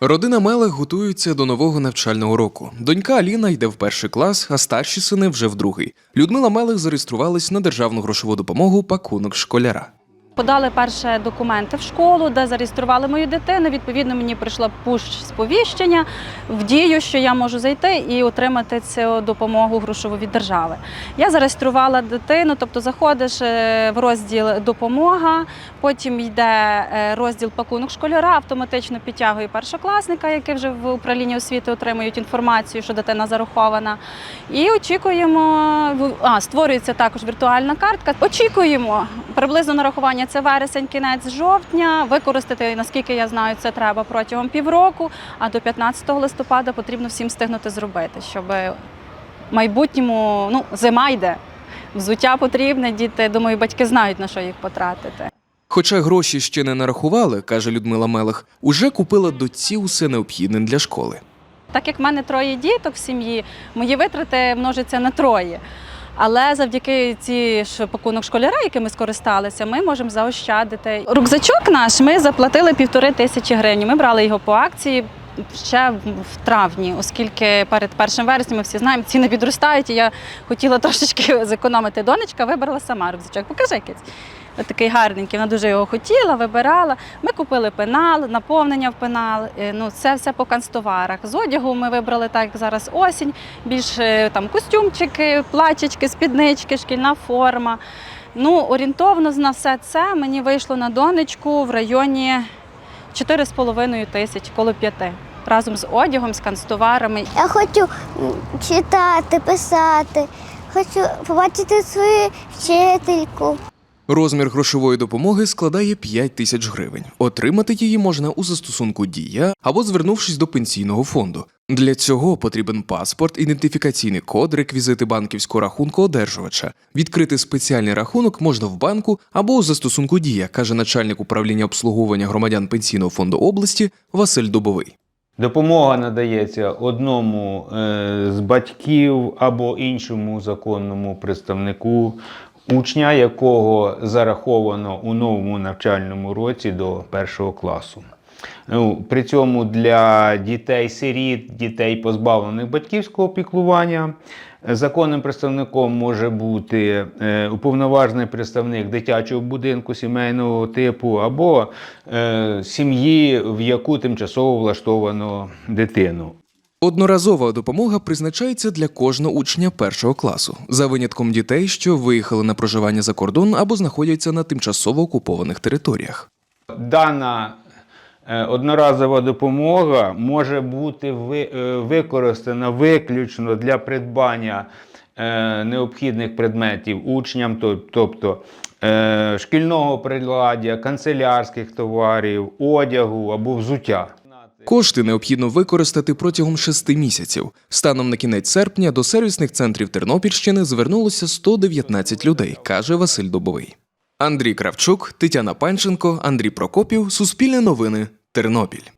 Родина Мелех готується до нового навчального року. Донька Аліна йде в перший клас, а старші сини вже в другий. Людмила Мелех зареєструвалась на державну грошову допомогу пакунок школяра. Подали перше документи в школу, де зареєстрували мою дитину. Відповідно, мені прийшло пуш сповіщення в дію, що я можу зайти і отримати цю допомогу грошову від держави. Я зареєструвала дитину, тобто заходиш е, в розділ допомога, потім йде е, розділ пакунок школяра, автоматично підтягує першокласника, який вже в управлінні освіти отримують інформацію, що дитина зарахована. І очікуємо, а створюється також віртуальна картка. Очікуємо приблизно нарахування це вересень, кінець жовтня. Використати, наскільки я знаю, це треба протягом півроку. А до 15 листопада потрібно всім встигнути зробити, щоб в майбутньому ну зима йде. Взуття потрібне, діти, думаю, батьки знають на що їх потратити. Хоча гроші ще не нарахували, каже Людмила Мелех, уже купила дочці усе необхідне для школи. Так як в мене троє діток в сім'ї, мої витрати множаться на троє. Але завдяки ці ж пакунок школяра, яким ми скористалися, ми можемо заощадити. Рюкзачок наш ми заплатили півтори тисячі гривень. Ми брали його по акції. Ще в- травні, оскільки перед першим вереснем ми всі знаємо, ціни підростають, і я хотіла трошечки зекономити донечка, вибрала сама рюкзачок. Покажи якийсь. Такий гарненький, вона дуже його хотіла, вибирала. Ми купили пенал, наповнення в пенал. е, Ну, це все по канцтоварах. З одягу ми вибрали так, як зараз осінь, більш е, там костюмчики, платячки, спіднички, шкільна форма. Ну, орієнтовно на все це мені вийшло на донечку в районі 4,5 тисяч, коло 5. Разом з одягом, з канцтоварами. Я хочу читати, писати, хочу побачити свою вчительку. Розмір грошової допомоги складає 5 тисяч гривень. Отримати її можна у застосунку Дія або звернувшись до пенсійного фонду. Для цього потрібен паспорт, ідентифікаційний код, реквізити банківського рахунку одержувача. Відкрити спеціальний рахунок можна в банку або у застосунку Дія, каже начальник управління обслуговування громадян пенсійного фонду області Василь Дубовий. Допомога надається одному е, з батьків або іншому законному представнику учня, якого зараховано у новому навчальному році до першого класу. Ну, при цьому для дітей-сиріт, дітей, позбавлених батьківського піклування, законним представником може бути е, уповноважений представник дитячого будинку сімейного типу або е, сім'ї, в яку тимчасово влаштовано дитину. Одноразова допомога призначається для кожного учня першого класу, за винятком дітей, що виїхали на проживання за кордон або знаходяться на тимчасово окупованих територіях. Дана е, одноразова допомога може бути е, використана виключно для придбання е, необхідних предметів учням, тобто шкільного приладдя, канцелярських товарів, одягу або взуття. Кошти необхідно використати протягом шести місяців. Станом на кінець серпня до сервісних центрів Тернопільщини звернулося 119 людей, каже Василь Добовий. Андрій Кравчук, Тетяна Панченко, Андрій Прокопів, Суспільне новини, Тернопіль.